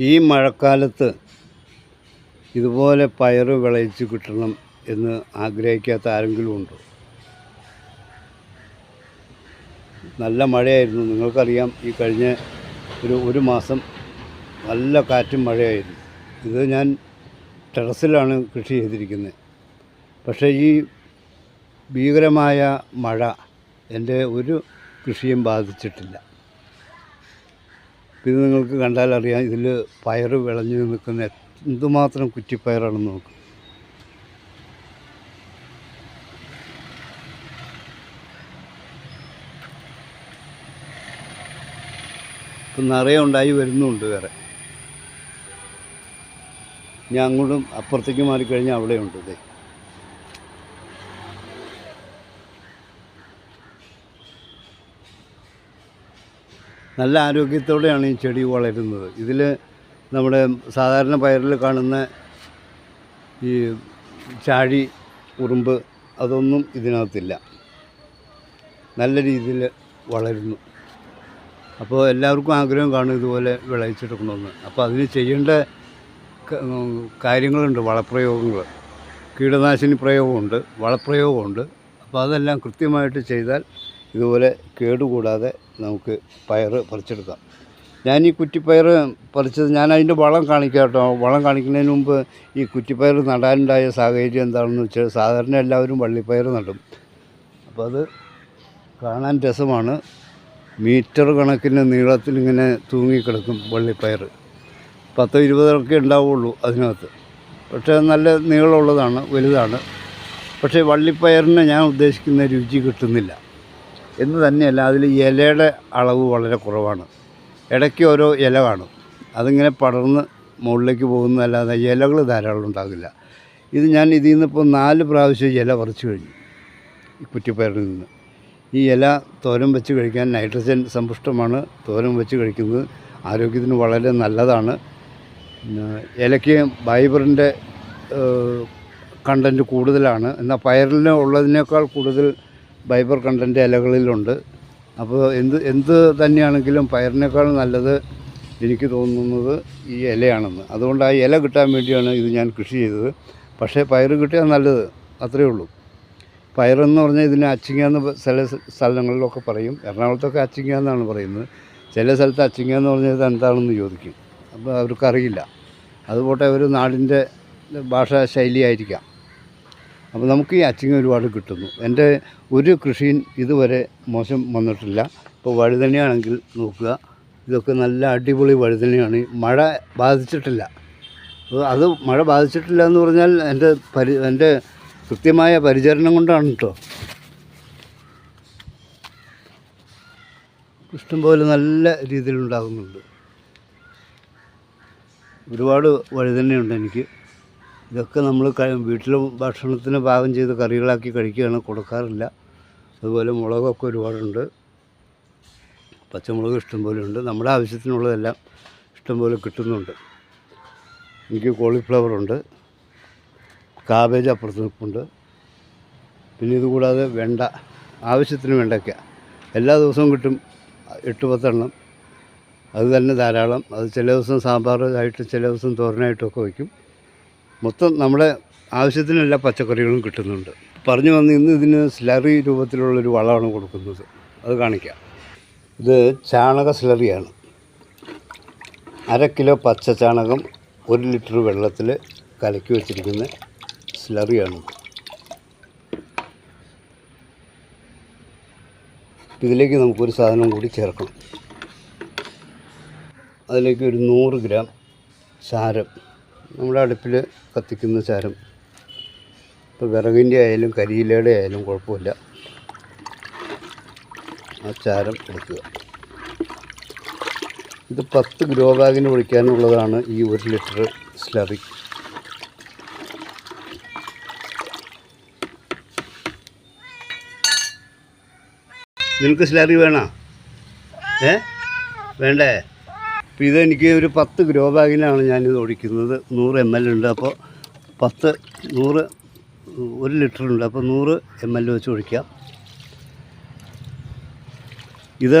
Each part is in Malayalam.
ഈ മഴക്കാലത്ത് ഇതുപോലെ പയറ് വിളയിച്ച് കിട്ടണം എന്ന് ആഗ്രഹിക്കാത്ത ആരെങ്കിലും ഉണ്ടോ? നല്ല മഴയായിരുന്നു. നിങ്ങൾക്കറിയാം ഈ കഴിഞ്ഞ ഒരു ഒരു മാസം നല്ല കാറ്റും മഴയായിരുന്നു. ഇത് ഞാൻ ടെറസിലാണ് കൃഷി ചെയ്തിരിക്കുന്നത്. പക്ഷേ ഈ ഭീകരമായ മഴ എന്റെ ഒരു കൃഷിയും ബാധിച്ചിട്ടില്ല. ഇത് നിങ്ങൾക്ക് കണ്ടാൽ അറിയാം ഇതിൽ പയർ വിളഞ്ഞു നിൽക്കുന്ന എന്തുമാത്രം കുറ്റിപ്പയറാണെന്ന് നോക്കും. ഇപ്പം നിറയെ ഉണ്ടായി വരുന്നുണ്ട് വേറെ. ഞാൻ അങ്ങോട്ടും അപ്പുറത്തേക്ക് മാറിക്കഴിഞ്ഞാൽ അവിടെയുണ്ട് ഇതേ നല്ല ആരോഗ്യത്തോടെയാണ് ഈ ചെടി വളരുന്നത്. ഇതിൽ നമ്മുടെ സാധാരണ പയറിൽ കാണുന്ന ഈ ചാഴി ഉറുമ്പ് അതൊന്നും ഇതിനകത്തില്ല. നല്ല രീതിയിൽ വളരുന്നു. അപ്പോൾ എല്ലാവർക്കും ആഗ്രഹം കാണും ഇതുപോലെ വിളയിച്ചെടുക്കണമെന്ന്. അപ്പോൾ അതിന് ചെയ്യേണ്ട കാര്യങ്ങളുണ്ട്. വളപ്രയോഗങ്ങൾ കീടനാശിനി പ്രയോഗമുണ്ട് വളപ്രയോഗമുണ്ട്. അപ്പോൾ അതെല്ലാം കൃത്യമായിട്ട് ചെയ്താൽ ഇതുപോലെ കേടുകൂടാതെ നമുക്ക് പയർ പറിച്ചെടുക്കാം. ഞാൻ ഈ കുറ്റിപ്പയർ പറിച്ചത് ഞാൻ അതിന്റെ വളം കാണിക്കാം കേട്ടോ. വളം കാണിക്കുന്നതിന് മുമ്പ് ഈ കുറ്റിപ്പയർ നടാനുണ്ടായ സാഹചര്യം എന്താണെന്ന് വെച്ചാൽ സാധാരണ എല്ലാവരും വള്ളിപ്പയർ നടും. അപ്പോൾ അത് കാണാൻ രസമാണ്. മീറ്റർ കണക്കിന് നീളത്തിൽ ഇങ്ങനെ തൂങ്ങിക്കിടക്കും വള്ളിപ്പയർ. പത്തോ ഇരുപതൊക്കെ ഉണ്ടാവുള്ളൂ അതിനകത്ത്. പക്ഷേ നല്ല നീളമുള്ളതാണ് വലുതാണ്. പക്ഷേ വള്ളിപ്പയറിന് ഞാൻ ഉദ്ദേശിക്കുന്ന രുചി കിട്ടുന്നില്ല. എന്ന് തന്നെയല്ല അതിൽ ഇലയുടെ അളവ് വളരെ കുറവാണ്. ഇടയ്ക്ക് ഓരോ ഇല കാണും. അതിങ്ങനെ പടർന്ന് മുകളിലേക്ക് പോകുന്നതല്ലാതെ ഇലകൾ ധാരാളം ഉണ്ടാകില്ല. ഇത് ഞാൻ ഇതിൽ നിന്നിപ്പോൾ നാല് പ്രാവശ്യം ഇല പറിച്ചു കഴിഞ്ഞു ഈ കുറ്റിപ്പയറിൽ നിന്ന്. ഈ ഇല തോരൻ വെച്ച് കഴിക്കാൻ നൈട്രജൻ സമ്പുഷ്ടമാണ്. തോരൻ വെച്ച് കഴിക്കുന്നത് ആരോഗ്യത്തിന് വളരെ നല്ലതാണ്. ഇലയ്ക്ക് ഫൈബറിന്റെ കണ്ടന്റ് കൂടുതലാണ്. എന്നാൽ പയറിൽ ഉള്ളതിനേക്കാൾ കൂടുതൽ ഫൈബർ കണ്ടന്റ് ഇലകളിലുണ്ട്. അപ്പോൾ എന്ത് എന്ത് തന്നെയാണെങ്കിലും പയറിനേക്കാൾ നല്ലത് എനിക്ക് തോന്നുന്നത് ഈ ഇലയാണെന്ന്. അതുകൊണ്ട് ആ ഇല കിട്ടാൻ വേണ്ടിയാണ് ഇത് ഞാൻ കൃഷി ചെയ്തത്. പക്ഷേ പയർ കിട്ടിയാൽ നല്ലത് അത്രയേ ഉള്ളൂ. പയറെന്ന് പറഞ്ഞാൽ ഇതിനെ അച്ചിങ്ങ എന്ന് ചില സ്ഥ- സ്ഥലങ്ങളിലൊക്കെ പറയും. എറണാകുളത്തൊക്കെ അച്ചിങ്ങ എന്നാണ് പറയുന്നത്. ചില സ്ഥലത്ത് അച്ചിങ്ങ എന്ന് പറഞ്ഞാൽ ഇത് എന്താണെന്ന് ചോദിക്കും. അപ്പോൾ അവർക്കറിയില്ല. അതുപോട്ടെ ഒരു നാടിന്റെ ഭാഷാ ശൈലിയായിരിക്കാം. അപ്പോൾ നമുക്ക് ഈ അച്ചിങ്ങ ഒരുപാട് കിട്ടുന്നു. എന്റെ ഒരു കൃഷിയും ഇതുവരെ മോശം വന്നിട്ടില്ല. ഇപ്പോൾ വഴുതനയാണെങ്കിൽ നോക്കുക. ഇതൊക്കെ നല്ല അടിപൊളി വഴുതനയാണ്. മഴ ബാധിച്ചിട്ടില്ല. അത് മഴ ബാധിച്ചിട്ടില്ല എന്ന് പറഞ്ഞാൽ എന്റെ പരി എന്റെ കൃത്യമായ പരിചരണം കൊണ്ടാണ് കേട്ടോ ഇഷ്ടംപോലെ നല്ല രീതിയിലുണ്ടാകുന്നുണ്ട്. ഒരുപാട് വഴുതനയുണ്ട് എനിക്ക്. ഇതൊക്കെ നമ്മൾ വീട്ടിൽ ഭക്ഷണത്തിന് പാകം ചെയ്ത് കറികളാക്കി കഴിക്കുകയാണ് കൊടുക്കാറില്ല. അതുപോലെ മുളകൊക്കെ ഒരുപാടുണ്ട്. പച്ചമുളക് ഇഷ്ടംപോലെ ഉണ്ട്. നമ്മുടെ ആവശ്യത്തിനുള്ളതെല്ലാം ഇഷ്ടംപോലെ കിട്ടുന്നുണ്ട്. എനിക്ക് കോളിഫ്ലവർ ഉണ്ട്. കാബേജ് അപ്പുറത്ത് നിൽപ്പുണ്ട്. പിന്നെ ഇതുകൂടാതെ വെണ്ട ആവശ്യത്തിന് വെണ്ടയ്ക്ക. എല്ലാ ദിവസവും കിട്ടും എട്ട് പത്തെണ്ണം. അത് തന്നെ ധാരാളം. അത് ചില ദിവസം സാമ്പാർ ചില ദിവസം തോരനായിട്ടൊക്കെ വയ്ക്കും. മൊത്തം നമ്മുടെ ആവശ്യത്തിന് എല്ലാ പച്ചക്കറികളും കിട്ടുന്നുണ്ട്. പറഞ്ഞു വന്ന് ഇന്ന് ഇതിന് സ്ലറി രൂപത്തിലുള്ളൊരു വളമാണ് കൊടുക്കുന്നത്. അത് കാണിക്കാം. ഇത് ചാണക സ്ലറിയാണ്. അര കിലോ പച്ച ചാണകം ഒരു ലിറ്റർ വെള്ളത്തിൽ കലക്കി വെച്ചിരിക്കുന്ന സ്ലറിയാണ്. ഇതിലേക്ക് നമുക്കൊരു സാധനം കൂടി ചേർക്കണം. അതിലേക്ക് ഒരു നൂറ് ഗ്രാം ചാരം നമ്മുടെ അടുപ്പിൽ കത്തിക്കുന്ന ചാരം ഇപ്പോൾ വിറകിന്റെ ആയാലും കരിയിലയുടെ ആയാലും കുഴപ്പമില്ല. ആ ചാരം എടുക്കുക. ഇത് പത്ത് ഗ്രോ ബാഗിന് ഒഴിക്കാനുള്ളതാണ് ഈ ഒരു ലിറ്റർ സ്ലറി. നിങ്ങൾക്ക് സ്ലറി വേണോ? ഏ? വേണ്ടേ? അപ്പോൾ ഇതെനിക്ക് ഒരു പത്ത് ഗ്രോ ബാഗിലാണ് ഞാനിത് ഒഴിക്കുന്നത്. നൂറ് എം എൽ ഉണ്ട്. അപ്പോൾ പത്ത് നൂറ് ഒരു ലിറ്റർ ഉണ്ട്. അപ്പോൾ നൂറ് എം എൽ വെച്ച് ഒഴിക്കാം. ഇത്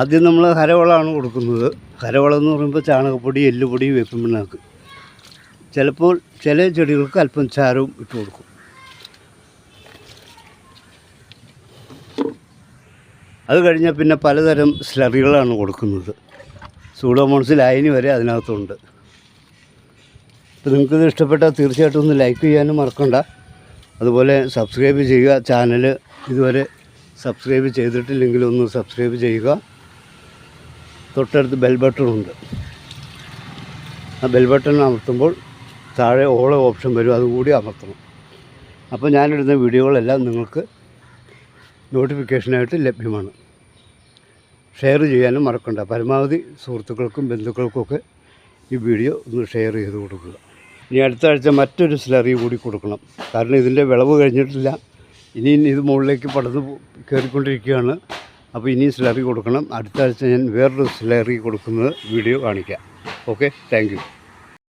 ആദ്യം നമ്മൾ ഹരവളമാണ് കൊടുക്കുന്നത്. ഹരവളം എന്ന് പറയുമ്പോൾ ചാണകപ്പൊടി എല്ലുപൊടി വേപ്പിൻ പിണ്ണാക്ക് ചിലപ്പോൾ ചില ചെടികൾക്ക് അല്പം ചാരവും ഇട്ട് കൊടുക്കും. അത് കഴിഞ്ഞാൽ പിന്നെ പലതരം സ്ലറികളാണ് കൊടുക്കുന്നത്. സൂഡോമോൺസ് ലൈനി വരെ അതിനകത്തുണ്ട്. അപ്പോൾ നിങ്ങൾക്കിത് ഇഷ്ടപ്പെട്ടാൽ തീർച്ചയായിട്ടും ഒന്ന് ലൈക്ക് ചെയ്യാനും മറക്കണ്ട. അതുപോലെ സബ്സ്ക്രൈബ് ചെയ്യുക ചാനൽ ഇതുവരെ സബ്സ്ക്രൈബ് ചെയ്തിട്ടില്ലെങ്കിൽ ഒന്ന് സബ്സ്ക്രൈബ് ചെയ്യുക. തൊട്ടടുത്ത് ബെൽ ബട്ടൺ ഉണ്ട്. ആ ബെൽ ബട്ടൺ അമർത്തുമ്പോൾ താഴെ ഓള ഓപ്ഷൻ വരും അതുകൂടി അമർത്തണം. അപ്പോൾ ഞാനിടുന്ന വീഡിയോകളെല്ലാം നിങ്ങൾക്ക് നോട്ടിഫിക്കേഷനായിട്ട് ലഭ്യമാണ്. ഷെയർ ചെയ്യാനും മറക്കണ്ട. പരമാവധി സുഹൃത്തുക്കൾക്കും ബന്ധുക്കൾക്കൊക്കെ ഈ വീഡിയോ ഒന്ന് ഷെയർ ചെയ്ത് കൊടുക്കുക. ഇനി അടുത്ത ആഴ്ച മറ്റൊരു സ്ലറി കൂടി കൊടുക്കണം. കാരണം ഇതിന്റെ വിളവ് കഴിഞ്ഞിട്ടില്ല. ഇനി ഇത് മുകളിലേക്ക് പടർന്ന് പോ- കയറിക്കൊണ്ടിരിക്കുകയാണ്. അപ്പോൾ ഇനിയും സ്ലറി കൊടുക്കണം. അടുത്ത ആഴ്ച ഞാൻ വേറൊരു സ്ലറി കൊടുക്കുന്നത് വീഡിയോ കാണിക്കാം. ഓക്കെ? താങ്ക്